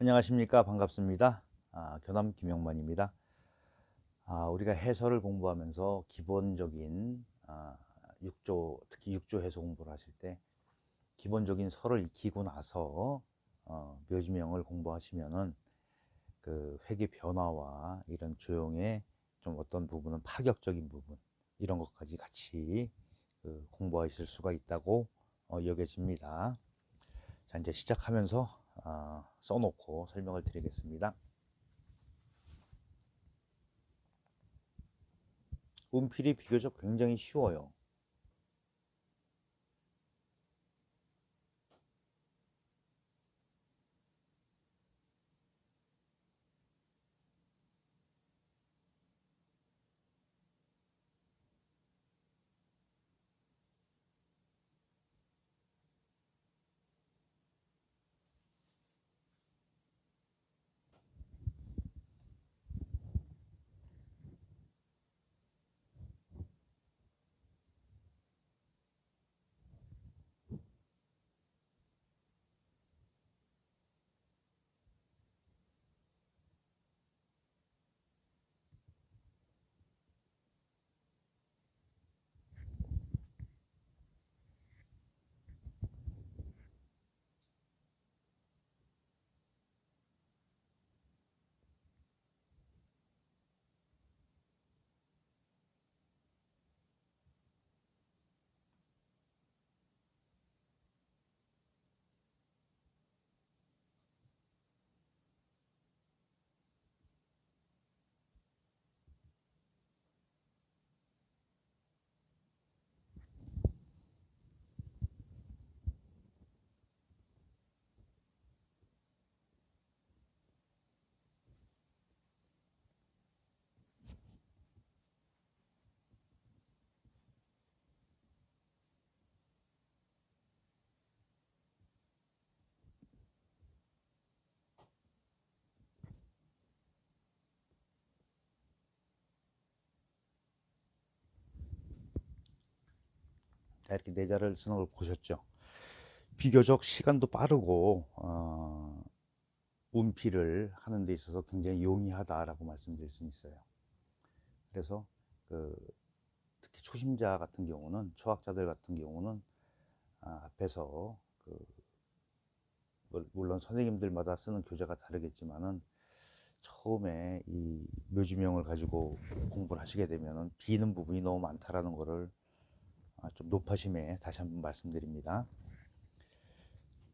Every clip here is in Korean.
안녕하십니까 반갑습니다. 아, 교남 김영만입니다. 아, 우리가 해설을 공부하면서 기본적인 아, 6조 특히 6조 해서 공부를 하실 때 기본적인 설을 익히고 나서 어, 묘지명을 공부하시면은 그 회계 변화와 이런 조형의 좀 어떤 부분은 파격적인 부분 이런 것까지 같이 그 공부하실 수가 있다고 어, 여겨집니다. 자 이제 시작하면서 아, 써놓고 설명을 드리겠습니다. 운필이 비교적 굉장히 쉬워요. 자, 이렇게 내자를 쓰는 걸 보셨죠? 비교적 시간도 빠르고 어, 운필을 하는 데 있어서 굉장히 용이하다라고 말씀드릴 수 있어요. 그래서 그 특히 초심자 같은 경우는 초학자들 같은 경우는 아, 앞에서 그 물- 물론 선생님들마다 쓰는 교재가 다르겠지만은 처음에 이 묘지명을 가지고 공부를 하시게 되면은 비는 부분이 너무 많다라는 거를 아, 좀 높아심에 다시 한번 말씀드립니다.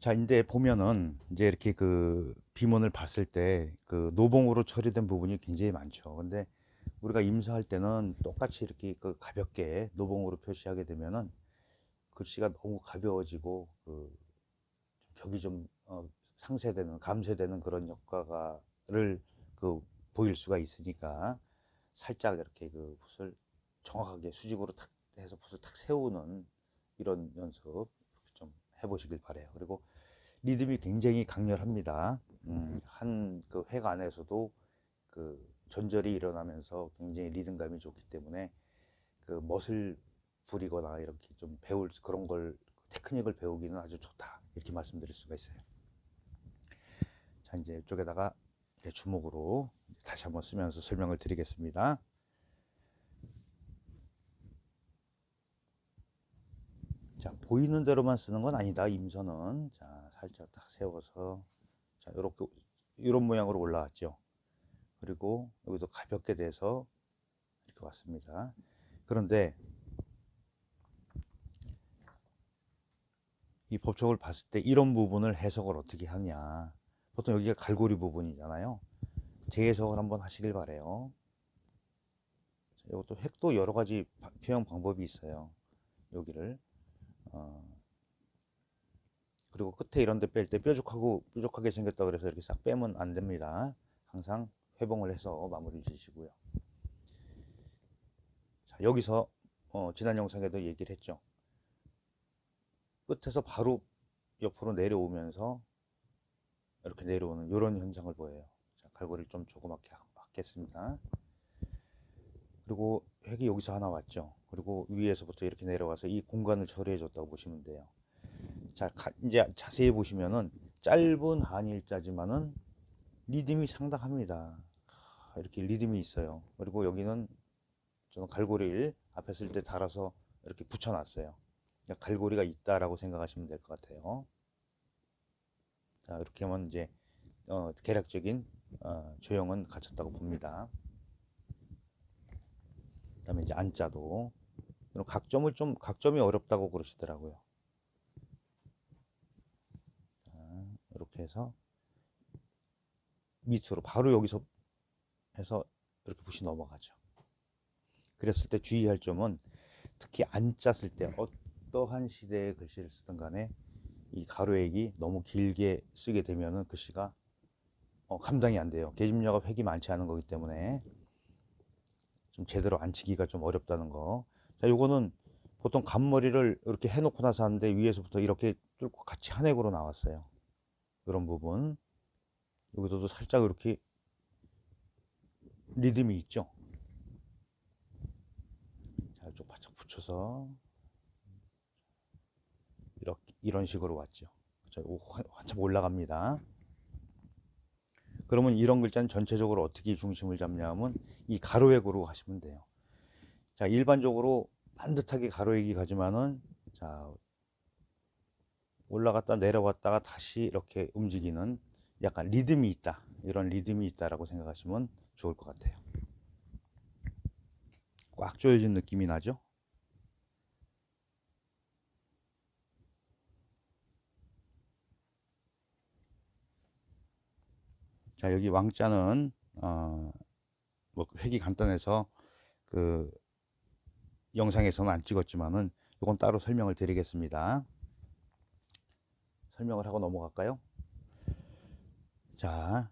자, 이제 보면은 이제 이렇게 그 비문을 봤을 때 그 노봉으로 처리된 부분이 굉장히 많죠. 근데 우리가 임서할 때는 똑같이 이렇게 그 가볍게 노봉으로 표시하게 되면은 글씨가 너무 가벼워지고 그 격이 좀 어, 상쇄되는 감쇄되는 그런 효과를 그 보일 수가 있으니까 살짝 이렇게 그 붓을 정확하게 수직으로 탁 해서 붓을 탁 세우는 이런 연습 좀 해보시길 바래요. 그리고 리듬이 굉장히 강렬합니다. 음, 한그 회가 안에서도 그 전절이 일어나면서 굉장히 리듬감이 좋기 때문에 그 멋을 부리거나 이렇게 좀 배울 수- 그런 걸 테크닉을 배우기는 아주 좋다 이렇게 말씀드릴 수가 있어요. 자 이제 이쪽에다가 주목으로 다시 한번 쓰면서 설명을 드리겠습니다. 자 보이는 대로만 쓰는 건 아니다 임선은 자 살짝 딱 세워서 자 이렇게 이런 모양으로 올라왔죠. 그리고 여기도 가볍게 돼서 이렇게 왔습니다. 그런데 이 법칙을 봤을 때 이런 부분을 해석을 어떻게 하냐. 보통 여기가 갈고리 부분이잖아요. 재해석을 한번 하시길 바래요. 자, 이것도 획도 여러 가지 바- 표현 방법이 있어요. 여기를 어, 그리고 끝에 이런 데 뺄 때 뾰족하고 뾰족하게 생겼다 그래서 이렇게 싹 빼면 안 됩니다. 항상 회봉을 해서 마무리 지시고요. 자, 여기서 어, 지난 영상에도 얘기를 했죠. 끝에서 바로 옆으로 내려오면서 이렇게 내려오는 이런 현상을 보여요. 자, 갈고리를 좀 조그맣게 하- 하겠습니다. 그리고 획이 여기서 하나 왔죠. 그리고 위에서부터 이렇게 내려와서 이 공간을 처리해 줬다고 보시면 돼요. 자, 가- 이제 자세히 보시면은 짧은 한일자지만은 리듬이 상당합니다. 하, 이렇게 리듬이 있어요. 그리고 여기는 저는 갈고리를 앞에 쓸 때 달아서 이렇게 붙여놨어요. 갈고리가 있다라고 생각하시면 될 것 같아요. 자, 이렇게 하면 이제 어, 계략적인 어, 조형은 갖췄다고 봅니다. 그 다음에 이제 안자도 그럼 각점을 좀 각점이 어렵다고 그러시더라고요. 자, 이렇게 해서 밑으로 바로 여기서 해서 이렇게 붓이 넘어가죠. 그랬을 때 주의할 점은 특히 안자 쓸때 어떠한 시대의 글씨를 쓰든 간에 이 가로액이 너무 길게 쓰게 되면은 글씨가 어, 감당이 안 돼요. 계집녀가 획이 많지 않은 거기 때문에 좀 제대로 앉히기가 좀 어렵다는 거. 자, 요거는 보통 간머리를 이렇게 해놓고 나서 하는데 위에서부터 이렇게 뚫고 같이 한 획으로 나왔어요. 이런 부분. 여기서도 살짝 이렇게 리듬이 있죠. 자, 좀 바짝 붙여서 이렇게 이런 식으로 왔죠. 자, 한참 올라갑니다. 그러면 이런 글자는 전체적으로 어떻게 중심을 잡냐면 이 가로액으로 하시면 돼요. 자, 일반적으로 반듯하게 가로액이 가지만은 자, 올라갔다 내려갔다가 다시 이렇게 움직이는 약간 리듬이 있다. 이런 리듬이 있다라고 생각하시면 좋을 것 같아요. 꽉 조여진 느낌이 나죠? 자, 여기 왕자는 어, 뭐 획이 간단해서 그 영상에서는 안 찍었지만은 이건 따로 설명을 드리겠습니다. 설명을 하고 넘어갈까요? 자,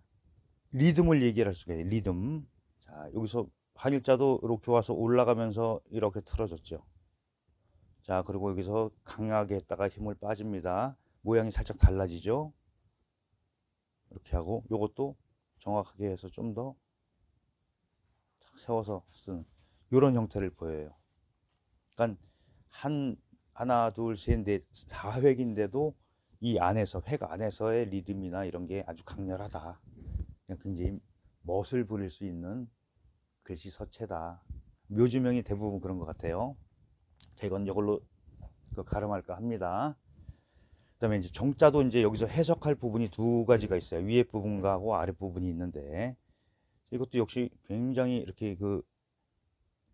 리듬을 얘기할 수가 있어요. 리듬. 자, 여기서 한일자도 이렇게 와서 올라가면서 이렇게 틀어졌죠. 자, 그리고 여기서 강하게 했다가 힘을 빠집니다. 모양이 살짝 달라지죠. 이렇게 하고 요것도 정확하게 해서 좀 더 세워서 쓰는 이런 형태를 보여요. 그러니까 한 하나 둘셋넷 4획인데도 이 안에서 획 안에서의 리듬이나 이런 게 아주 강렬하다. 굉장히 멋을 부릴 수 있는 글씨 서체다. 묘주명이 대부분 그런 것 같아요. 자, 이건 이걸로 그 가름할까 합니다. 그 다음에 이제 정자도 이제 여기서 해석할 부분이 두 가지가 있어요. 위에 부분하고 아래 부분이 있는데 이것도 역시 굉장히 이렇게 그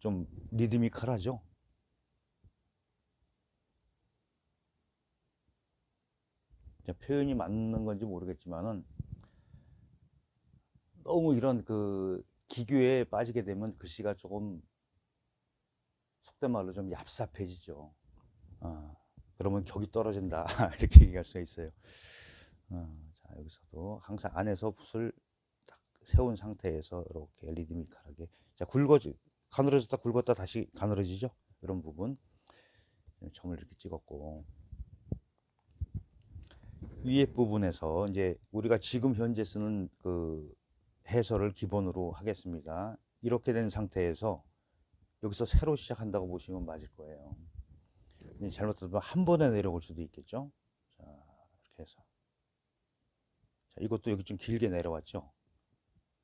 좀 리드미컬하죠. 자, 표현이 맞는 건지 모르겠지만은 너무 이런 그 기교에 빠지게 되면 글씨가 조금 속된 말로 좀 얍삽해지죠. 어, 그러면 격이 떨어진다 이렇게 얘기할 수 있어요. 어, 자 여기서도 항상 안에서 붓을 딱 세운 상태에서 이렇게 리드미컬하게 자 굵어지 가늘어졌다 굵었다 다시 가늘어지죠. 이런 부분 점을 이렇게 찍었고 위에 부분에서 이제 우리가 지금 현재 쓰는 그 해설을 기본으로 하겠습니다. 이렇게 된 상태에서 여기서 새로 시작한다고 보시면 맞을 거예요. 잘못하면 한 번에 내려올 수도 있겠죠. 자, 이렇게 해서. 자, 이것도 여기 좀 길게 내려왔죠.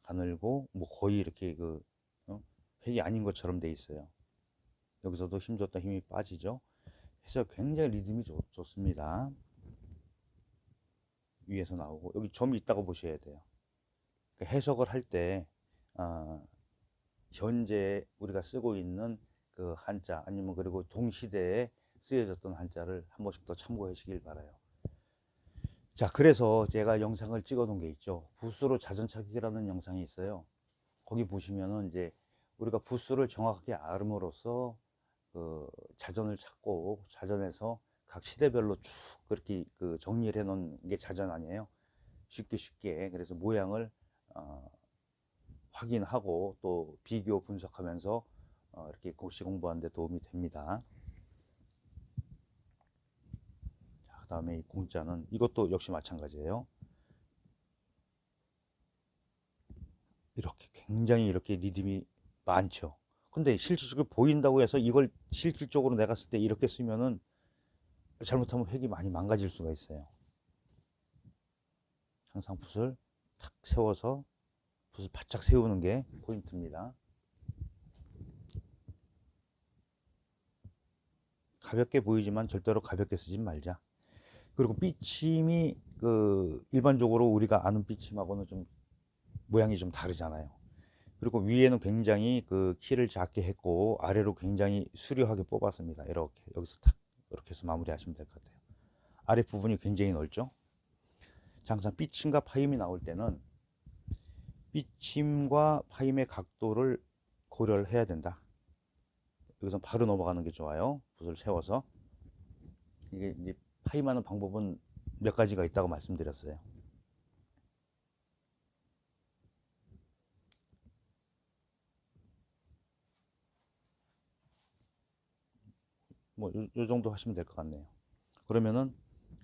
가늘고, 뭐 거의 이렇게 그, 어? 획이 아닌 것처럼 돼 있어요. 여기서도 힘 줬다 힘이 빠지죠. 해서 굉장히 리듬이 좋, 좋습니다. 위에서 나오고, 여기 점이 있다고 보셔야 돼요. 그 해석을 할 때, 어, 현재 우리가 쓰고 있는 그 한자, 아니면 그리고 동시대에 쓰여졌던 한자를 한 번씩 더 참고해 주시길 바라요. 자, 그래서 제가 영상을 찍어 놓은 게 있죠. 붓수로 자전찾기라는 영상이 있어요. 거기 보시면은 이제 우리가 붓수를 정확하게 알음으로써 그 자전을 찾고 자전에서 각 시대별로 쭉 그렇게 그 정리를 해 놓은 게 자전 아니에요. 쉽게 쉽게. 그래서 모양을 어, 확인하고 또 비교 분석하면서 어, 이렇게 고시 공부하는 데 도움이 됩니다. 그 다음에 이 공자는 이것도 역시 마찬가지예요. 이렇게 굉장히 이렇게 리듬이 많죠. 근데 실질적으로 보인다고 해서 이걸 실질적으로 내가 쓸 때 이렇게 쓰면은 잘못하면 획이 많이 망가질 수가 있어요. 항상 붓을 다탁 세워서 붓을 바짝 세우는 게 포인트입니다. 가볍게 보이지만 절대로 가볍게 쓰지 말자. 그리고 삐침이 그 일반적으로 우리가 아는 삐침하고는 좀 모양이 좀 다르잖아요. 그리고 위에는 굉장히 그 키를 작게 했고 아래로 굉장히 수려하게 뽑았습니다. 이렇게 여기서 탁 이렇게 해서 마무리하시면 될 것 같아요. 아래 부분이 굉장히 넓죠. 자, 항상 삐침과 파임이 나올 때는 삐침과 파임의 각도를 고려를 해야 된다. 여기서 바로 넘어가는 게 좋아요. 붓을 세워서 이게 이제 파임하는 방법은 몇 가지가 있다고 말씀드렸어요. 뭐, 요, 요 정도 하시면 될 것 같네요. 그러면은,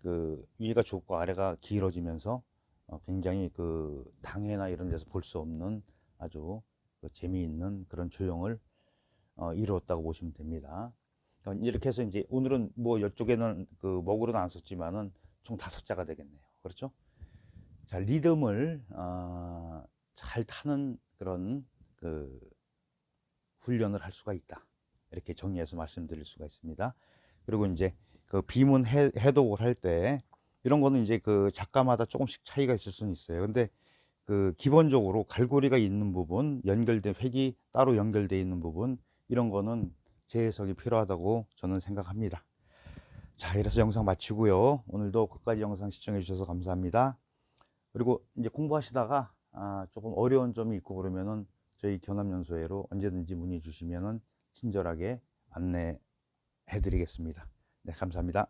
그, 위가 좁고 아래가 길어지면서, 어, 굉장히 그, 당해나 이런 데서 볼 수 없는 아주 그 재미있는 그런 조형을, 어, 이루었다고 보시면 됩니다. 어, 이렇게 해서 이제 오늘은 뭐 이쪽에는 그 먹으로는 안 썼지만은 총 다섯 자가 되겠네요. 그렇죠? 자, 리듬을, 어, 잘 타는 그런 그, 훈련을 할 수가 있다. 이렇게 정리해서 말씀드릴 수가 있습니다. 그리고 이제 그 비문 해, 해독을 할 때 이런 거는 이제 그 작가마다 조금씩 차이가 있을 수는 있어요. 근데 그 기본적으로 갈고리가 있는 부분, 연결된 획이 따로 연결되어 있는 부분 이런 거는 재해석이 필요하다고 저는 생각합니다. 자, 이래서 영상 마치고요. 오늘도 끝까지 영상 시청해 주셔서 감사합니다. 그리고 이제 공부하시다가 아, 조금 어려운 점이 있고 그러면은 저희 견합연수회로 언제든지 문의 주시면은 친절하게 안내해 드리겠습니다. 네, 감사합니다.